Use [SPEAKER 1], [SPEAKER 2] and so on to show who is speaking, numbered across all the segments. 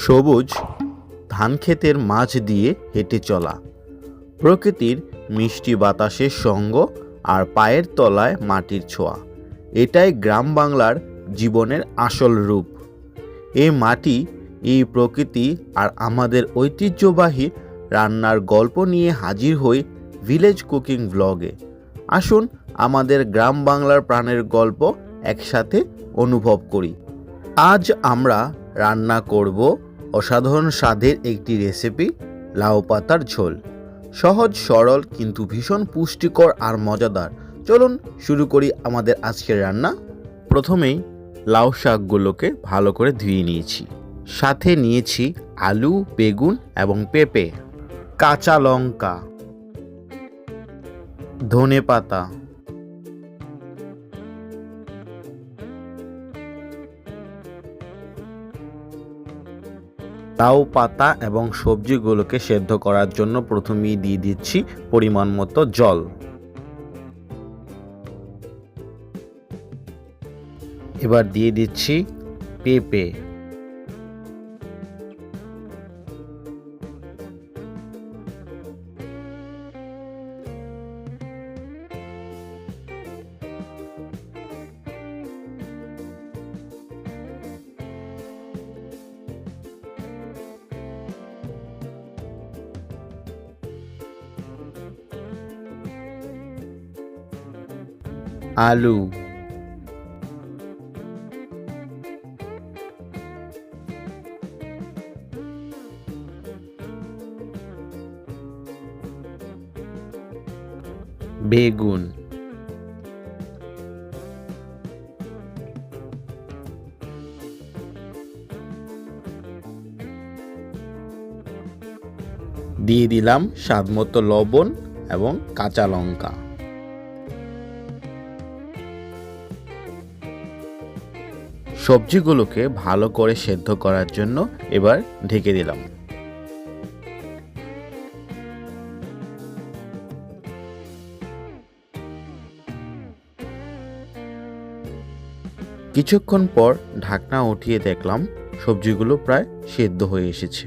[SPEAKER 1] সবুজ ধানক্ষেতের মাঝ দিয়ে হেঁটে চলা। প্রকৃতির মিষ্টি বাতাসের সঙ্গ আর পায়ের তলায় মাটির ছোঁয়া। এটাই গ্রাম বাংলার জীবনের আসল রূপ। এই মাটি, এই প্রকৃতি আর আমাদের ঐতিহ্যবাহী রান্নার গল্প নিয়ে হাজির হই ভিলেজ কুকিং ব্লগে। আসুন আমাদের গ্রাম বাংলার প্রাণের গল্প একসাথে অনুভব করি। আজ আমরা রান্না করব অসাধারণ স্বাদের একটি রেসিপি লাউ পাতার ঝোল। সহজ, সরল, কিন্তু ভীষণ পুষ্টিকর আর মজাদার। চলুন শুরু করি আমাদের আজকের রান্না। প্রথমেই লাউ শাকগুলোকে ভালো করে ধুয়ে নিয়েছি। সাথে নিয়েছি আলু, বেগুন এবং পেঁপে। কাঁচা লঙ্কা। ধনে পাতা। লাউ পাতা এবং সবজিগুলোকে সেদ্ধ করার জন্য প্রথমেই দিয়ে দিচ্ছি পরিমাণ মতো জল। এবার দিয়ে দিচ্ছি পেঁপে। আলু। বেগুন। দিয়ে দিলাম স্বাদমতো লবণ এবং কাঁচা লঙ্কা। সবজিগুলোকে ভালো করে সেদ্ধ করার জন্য এবার ঢেকে দিলাম। কিছুক্ষণ পর ঢাকনা উঠিয়ে দেখলাম সবজিগুলো প্রায় সেদ্ধ হয়ে এসেছে।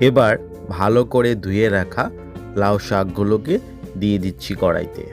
[SPEAKER 1] এবার ভালো করে ধুয়ে রাখা লাউ শাকগুলোকে দিয়ে দিচ্ছি কড়াইতে।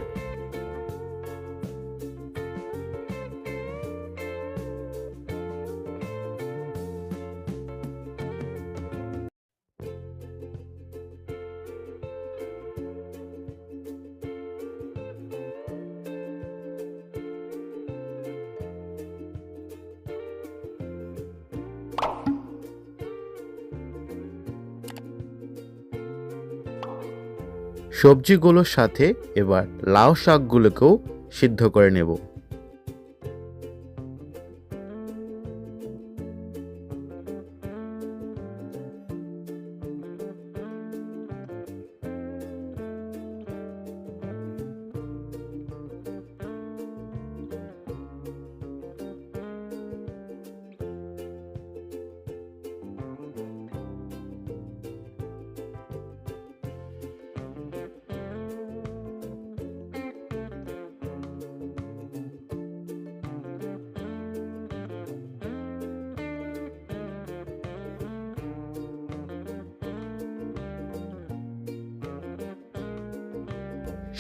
[SPEAKER 1] সবজিগুলোর সাথে এবার লাউ শাকগুলোকেও সিদ্ধ করে নেব।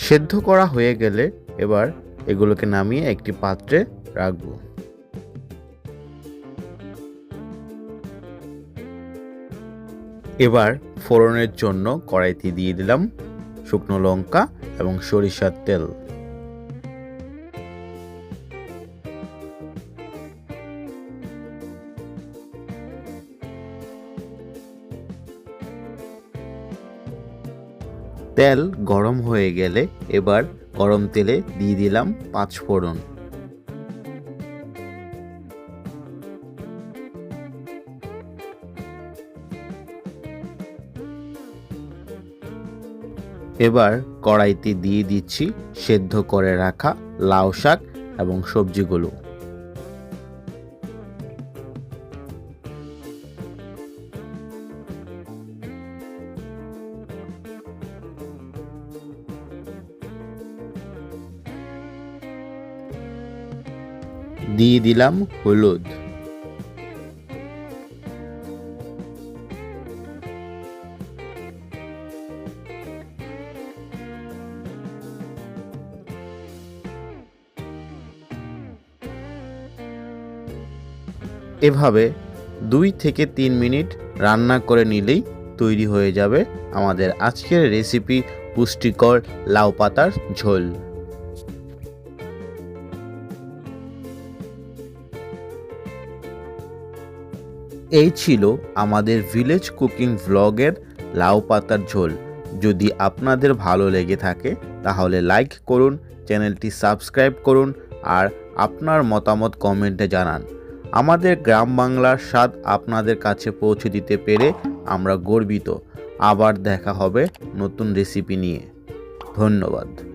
[SPEAKER 1] সেদ্ধ করা হয়ে গেলে এবার এগুলোকে নামিয়ে একটি পাত্রে রাখব। এবার ফোড়নের জন্য কড়াইতে দিয়ে দিলাম শুকনো লঙ্কা এবং সরিষার তেল। তেল গরম হয়ে গেলে এবার গরম তেলে দিয়ে দিলাম পাঁচ ফোড়ন। এবার কড়াইতে দিয়ে দিচ্ছি সেদ্ধ করে রাখা লাউ শাক এবং সবজিগুলো। দিয়ে দিলাম হলুদ। এভাবে দুই থেকে তিন মিনিট রান্না করে নিলেই তৈরি হয়ে যাবে আমাদের আজকের রেসিপি পুষ্টিকর লাউ পাতার ঝোল। এই ছিল আমাদের ভিলেজ কুকিং ভ্লগের লাউ পাতার ঝোল। যদি আপনাদের ভালো লেগে থাকে, তাহলে লাইক করুন, চ্যানেলটি সাবস্ক্রাইব করুন, আর আপনার মতামত কমেন্টে জানান। আমাদের গ্রাম বাংলার স্বাদ আপনাদের কাছে পৌঁছে দিতে পেরে আমরা গর্বিত। আবার দেখা হবে নতুন রেসিপি নিয়ে। ধন্যবাদ।